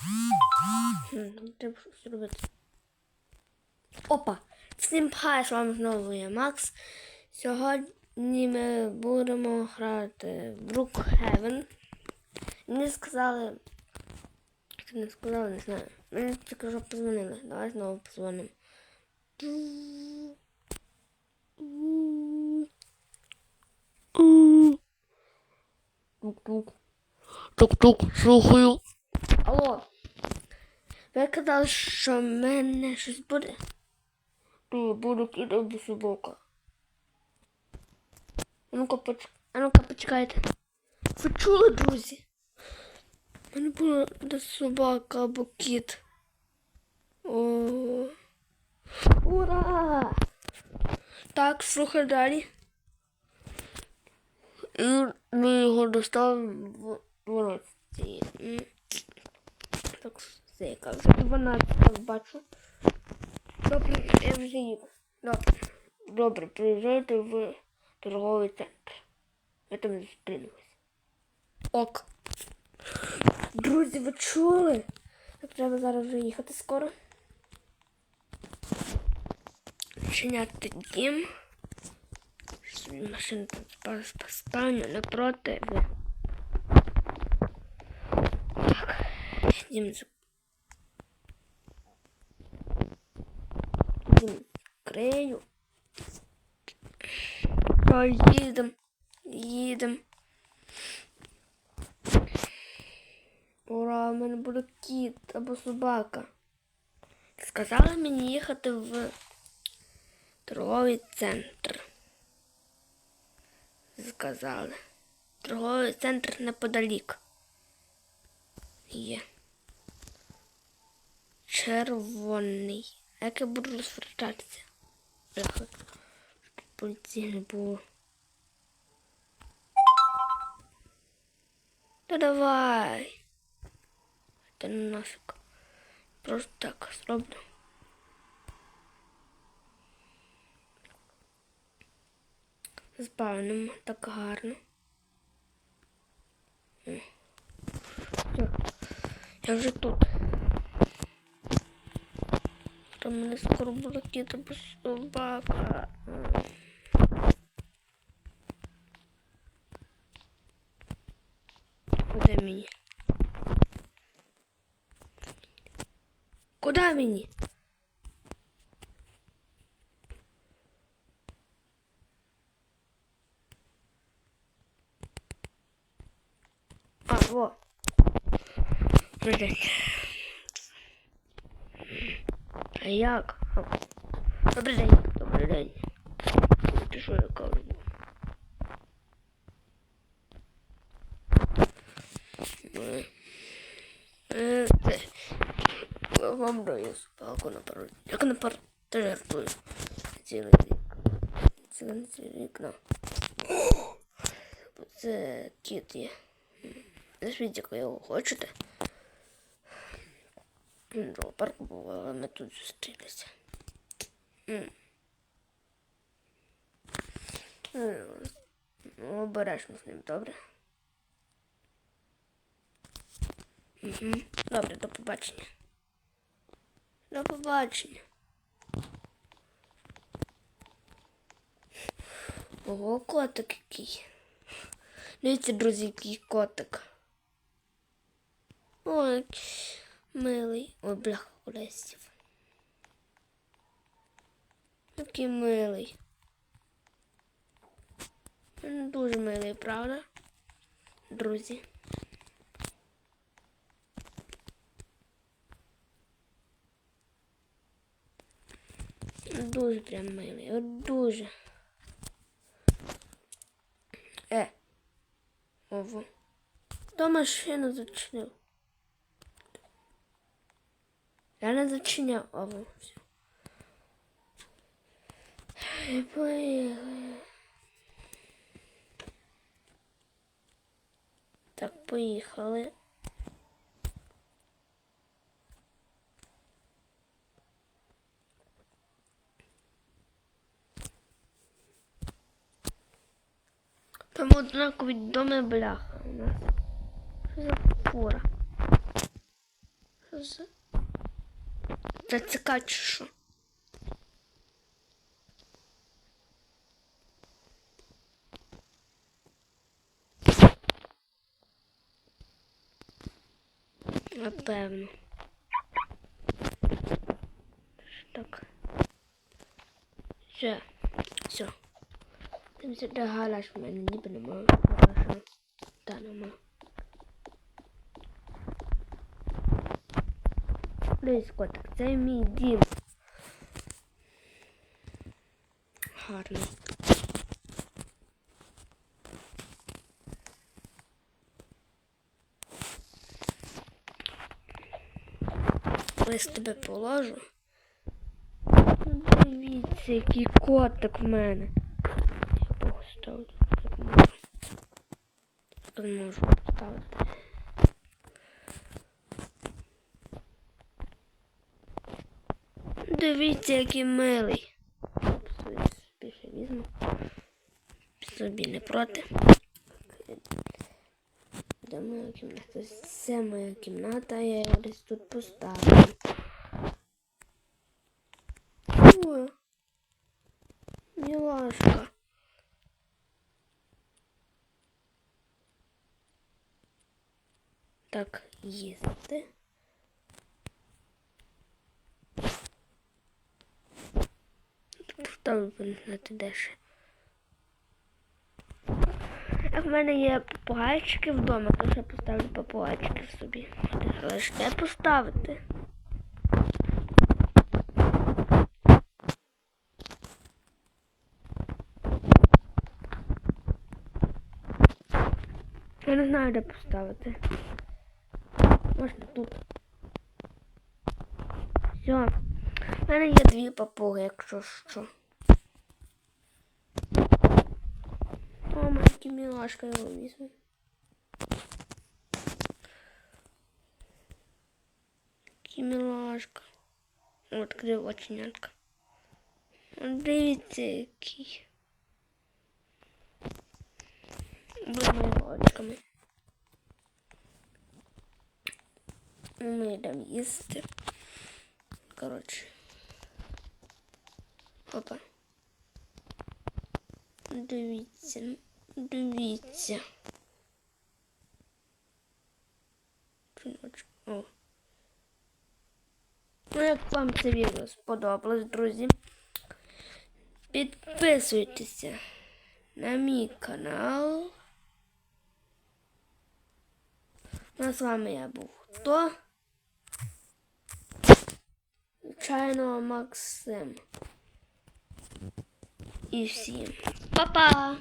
Хм, треба щось робити. Опа! Всім хай, з вами знову я Макс. Сьогодні ми будемо грати в Brookhaven. Мені сказали. Не сказали, не знаю. Мені тільки що позвонили. Давай знову позвонимо. Тук-тук. Тук-тук, слухаю. Алло. Ви казали, що в мене щось буде? Ти буду кидати собака. А ну-ка, поч... а ну-ка почекайте. Ви чули, друзі? В мене буде собака або кіт. О. Ура! Так, слухай далі. І ми його доставимо в 12. Так, все, яка вже 12, так бачу. Добре, я вже їду. Добре. Добре, приїжджайте в торговий центр. Ми там зустрінемось. Ок. Друзі, ви чули? Треба зараз вже їхати скоро. Чиняти дім. Собі Машину тут пос- поставлю напроти. Ви. Так. За... Дім крию. Їдем. Їдем. Ура, у мене буде кіт або собака. Сказали мені їхати в торговий центр. Сказали. Торговий центр неподалік. Є. Червоний. А як я буду. Щоб Поліції не було. Та давай. Та ну нафіг. Просто так зроблю. Збавнемо так гарно. Я вже тут. Там мене скоро буде або собака. Куди мені? Куди мені? А, во. Добрий день. А як? Добрий день. Добрий день. Ти що я кажу? Вам даю собаку на пару. Як на пару жертвую. Цілий рік. Цілий цілий на. Це кіт є. Назвіть, як його хочете. До парку але ми тут зустрілися. Ну, обережно з ним, добре? Добре, до побачення. До побачення. Ого, котик який. Дивіться, друзі, який котик. Ой, милий. Ой, бляха, кулесів. Який милий. Він Дуже милий, правда? Друзі. Дуже прям милий. От дуже. Е. Ого. Хто машину зачинив? Я не зачиняв. Ого, все. І поїхали. Так, поїхали. Там однакові доми бляха у нас. Що за фура? Що за? Це цика чи? Напевно. Так. Все. Все. Там сюди галаш в мене ніби немає. Галаша. Та нема. Дивись, котик, це мій дім. Гарний. Ось тебе положу. Дивіться, який котик в мене. Я поставлю. Так можу поставити. Дивіться, який милий. Більше візьму. Собі не проти. Де моя кімната? Це моя кімната, я десь тут поставлю. О, милашка. Так, їсти. Знати дешево. Як в мене є попугайчики вдома, то ще поставлю попугайчиків собі. Але ж де поставити? Я не знаю, де поставити. Можна тут. Все. У мене є дві папуги, якщо що. О, маленький милашка його візьму. Який милашка. От де оченятка. От Дивіться, який. Блимає очками. Ми йдемо їсти. Коротше. Опа. Дивіться, дивіться. О. Ну, як вам це відео сподобалось, друзі, підписуйтеся на мій канал. Ну, з вами я був хто? Звичайно, Максим. І всім па-па!